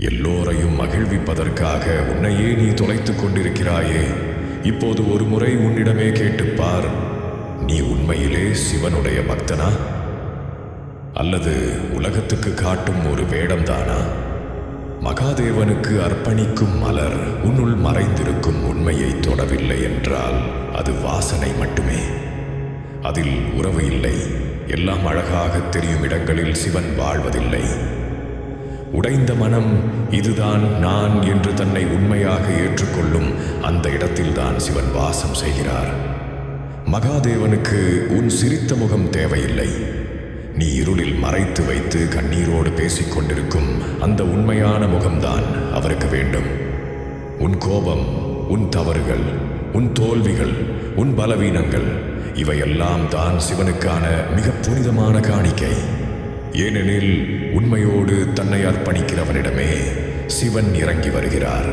எல்லோரையும் மகிழ்விப்பதற்காக உன்னையே நீ தொலைத்துக் கொண்டிருக்கிறாயே. இப்போது ஒரு முறை உன்னிடமே கேட்டுப்பார் நீ உண்மையிலே சிவனுடைய பக்தனா? அல்லது உலகத்துக்கு காட்டும் ஒரு வேடம்தானா? மகாதேவனுக்கு அர்ப்பணிக்கும் மலர் உன்னுள் மறைந்திருக்கும் உண்மையை தொடவில்லை என்றால் அது வாசனை மட்டுமே. அதில் உறவு இல்லை. எல்லாம் அழகாக தெரியும் இடங்களில் சிவன் வாழ்வதில்லை. உடைந்த மனம் இதுதான் நான் என்று தன்னை உண்மையாக ஏற்றுக்கொள்ளும் அந்த இடத்தில்தான் சிவன் வாசம் செய்கிறார். மகாதேவனுக்கு உன் சிரித்த முகம் தேவையில்லை. நீ இருளில் மறைத்து வைத்து கண்ணீரோடு பேசிக் கொண்டிருக்கும் அந்த உண்மையான முகம்தான் அவருக்கு வேண்டும். உன் கோபம் உன் தவறுகள் உன் தோல்விகள் உன் பலவீனங்கள் இவையெல்லாம் தான் சிவனுக்கான மிக புனிதமான காணிக்கை. ஏனெனில் உண்மையோடு தன்னை அர்ப்பணிக்கிறவனிடமே சிவன் இறங்கி வருகிறார்.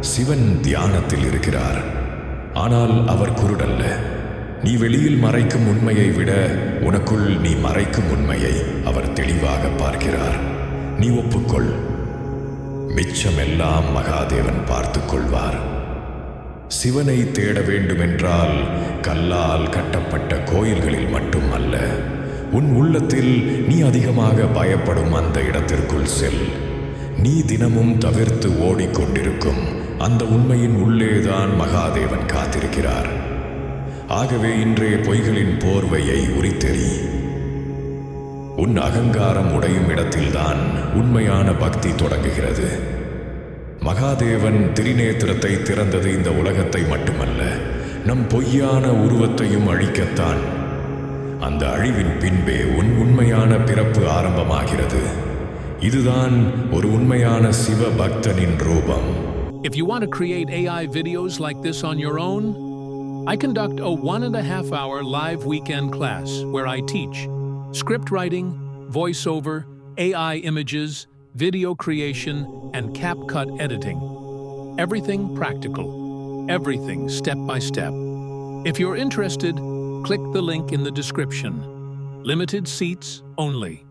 சிவன் தியானத்தில் இருக்கிறார். ஆனால் அவர் குருடல்ல. நீ வெளியில் மறைக்கும் உண்மையை விட உனக்குள் நீ மறைக்கும் உண்மையை அவர் தெளிவாக பார்க்கிறார். நீ ஒப்புக்கொள். மிச்சமெல்லாம் மகாதேவன் பார்த்து கொள்வார். சிவனை தேட வேண்டுமென்றால் கல்லால் கட்டப்பட்ட கோயில்களில் மட்டும் அல்ல உன் உள்ளத்தில் நீ அதிகமாக பயப்படும் அந்த இடத்திற்குள் செல். நீ தினமும் தவிர்த்து ஓடிக்கொண்டிருக்கும் அந்த உண்மையின் உள்ளேதான் மகாதேவன் காத்திருக்கிறார். ஆகவே இன்றைய பொய்களின் போர்வையை உரித்தெறி. உன் அகங்காரம் உடையும் இடத்தில்தான் உண்மையான பக்தி தொடங்குகிறது. மகாதேவன் திரிநேத்திரத்தை திறந்தது இந்த உலகத்தை மட்டுமல்ல நம் பொய்யான உருவத்தையும் அழிக்கத்தான் அந்த அழிவின் பின்பே உன் உண்மையான பிறப்பு ஆரம்பமாகிறது இதுதான் ஒரு உண்மையான சிவ பக்தனின் ரூபம் If you want to create AI videos like this on your own, I conduct a one and a half hour live weekend class where I teach script writing, voiceover, AI images, video creation, and CapCut editing. Everything practical, everything step by step. If you're interested, click the link in the description. Limited seats only.